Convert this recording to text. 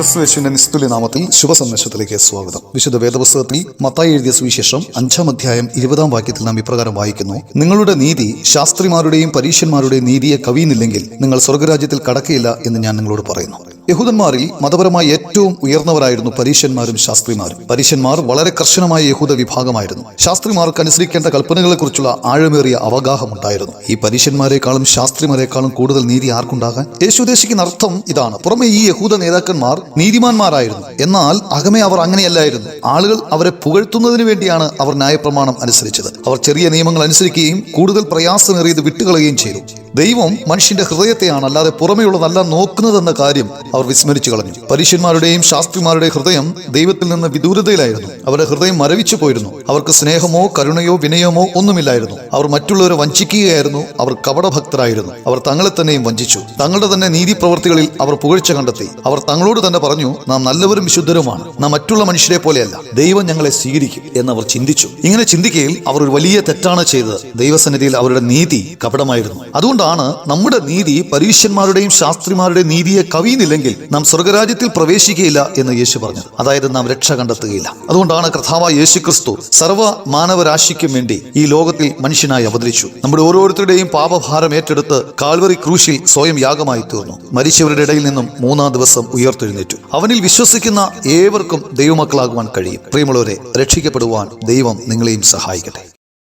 ക്രിസ്തുവേശുവിന്റെ നിസ്തുല്യ നാമത്തിൽ ശുഭസന്ദേശത്തിലേക്ക് സ്വാഗതം. വിശുദ്ധ വേദപുസ്തകത്തിൽ മത്തായി എഴുതിയ സുവിശേഷം അഞ്ചാം അധ്യായം ഇരുപതാം വാക്യത്തിൽ നാം ഇപ്രകാരം വായിക്കുന്നു. നിങ്ങളുടെ നീതി ശാസ്ത്രിമാരുടെയും പരീക്ഷന്മാരുടെയും നീതിയെ കവിയുന്നില്ലെങ്കിൽ നിങ്ങൾ സ്വർഗരാജ്യത്തിൽ കടക്കയില്ല എന്ന് ഞാൻ നിങ്ങളോട് പറയുന്നു. യഹൂദന്മാരിൽ മതപരമായി ഏറ്റവും ഉയർന്നവരായിരുന്നു പരീശന്മാരും ശാസ്ത്രിമാരും. പരീശന്മാർ വളരെ കർശനമായ യഹൂദ വിഭാഗമായിരുന്നു. ശാസ്ത്രിമാർക്ക് അനുസരിക്കേണ്ട കൽപ്പനകളെക്കുറിച്ചുള്ള ആഴമേറിയ അവഗാഹമുണ്ടായിരുന്നു. ഈ പരീശന്മാരെക്കാളും ശാസ്ത്രിമാരെക്കാളും കൂടുതൽ നീതി ആർക്കുണ്ടാകാൻ? യേശു ഉദ്ദേശിക്കുന്ന അർത്ഥം ഇതാണ്. പുറമെ ഈ യഹൂദ നേതാക്കന്മാർ നീതിമാന്മാരായിരുന്നു. എന്നാൽ അകമേ അവർ അങ്ങനെയല്ലായിരുന്നു. ആളുകൾ അവരെ പുകഴ്ത്തുന്നതിന് വേണ്ടിയാണ് അവർ ന്യായപ്രമാണം അനുസരിച്ചത്. അവർ ചെറിയ നിയമങ്ങൾ അനുസരിക്കുകയും കൂടുതൽ പ്രയാസമേറിയത് വിട്ടുകളയുകയും ചെയ്തു. ദൈവം മനുഷ്യന്റെ ഹൃദയത്തെയാണ് അല്ലാതെ പുറമെയുള്ളതല്ല നോക്കുന്നതെന്ന കാര്യം അവർ വിസ്മരിച്ചു കളഞ്ഞു. പരീക്ഷന്മാരുടെയും ശാസ്ത്രിമാരുടെയും ഹൃദയം ദൈവത്തിൽ നിന്ന് വിദൂരതയിലായിരുന്നു. അവരുടെ ഹൃദയം മരവിച്ചു പോയിരുന്നു. അവർക്ക് സ്നേഹമോ കരുണയോ വിനയമോ ഒന്നുമില്ലായിരുന്നു. അവർ മറ്റുള്ളവരെ വഞ്ചിക്കുകയായിരുന്നു. അവർ കപടഭക്തരായിരുന്നു. അവർ തങ്ങളെ തന്നെയും വഞ്ചിച്ചു. തങ്ങളുടെ തന്നെ നീതി പ്രവർത്തികളിൽ അവർ പുകഴ്ച കണ്ടെത്തി. അവർ തങ്ങളോട് തന്നെ പറഞ്ഞു നാം നല്ലവരും വിശുദ്ധരുമാണ്. നാം മറ്റുള്ള മനുഷ്യരെ പോലെയല്ല. ദൈവം ഞങ്ങളെ സ്വീകരിക്കും എന്ന് അവർ ചിന്തിച്ചു. ഇങ്ങനെ ചിന്തിക്കയിൽ അവർ ഒരു വലിയ തെറ്റാണ് ചെയ്തത്. ദൈവസന്നിധിയിൽ അവരുടെ നീതി കപടമായിരുന്നു. അതുകൊണ്ടാണ് നമ്മുടെ നീതി പരീക്ഷന്മാരുടെയും ശാസ്ത്രിമാരുടെയും നീതിയെ കവിയുന്നില്ലെങ്കിൽ നാം സ്വർഗരാജ്യത്തിൽ പ്രവേശിക്കുകയില്ല എന്ന് യേശു പറഞ്ഞു. അതായത് നാം രക്ഷ കണ്ടെത്തുകയില്ല. അതുകൊണ്ടാണ് കർത്താവ് യേശു ക്രിസ്തു സർവ മാനവരാശിക്കും വേണ്ടി ഈ ലോകത്തിൽ മനുഷ്യനായി അവതരിച്ചു. നമ്മുടെ ഓരോരുത്തരുടെയും പാപഭാരം ഏറ്റെടുത്ത് കാൽവറി ക്രൂശിൽ സ്വയം യാഗമായി തീർന്നു. മരിച്ചവരുടെ ഇടയിൽ നിന്നും മൂന്നാം ദിവസം ഉയർത്തെഴുന്നേറ്റു. അവനിൽ വിശ്വസിക്കുന്ന ഏവർക്കും ദൈവമക്കളാകുവാൻ കഴിയും. പ്രിയമുള്ളവരെ രക്ഷിക്കപ്പെടുവാൻ ദൈവം നിങ്ങളെയും സഹായിക്കട്ടെ.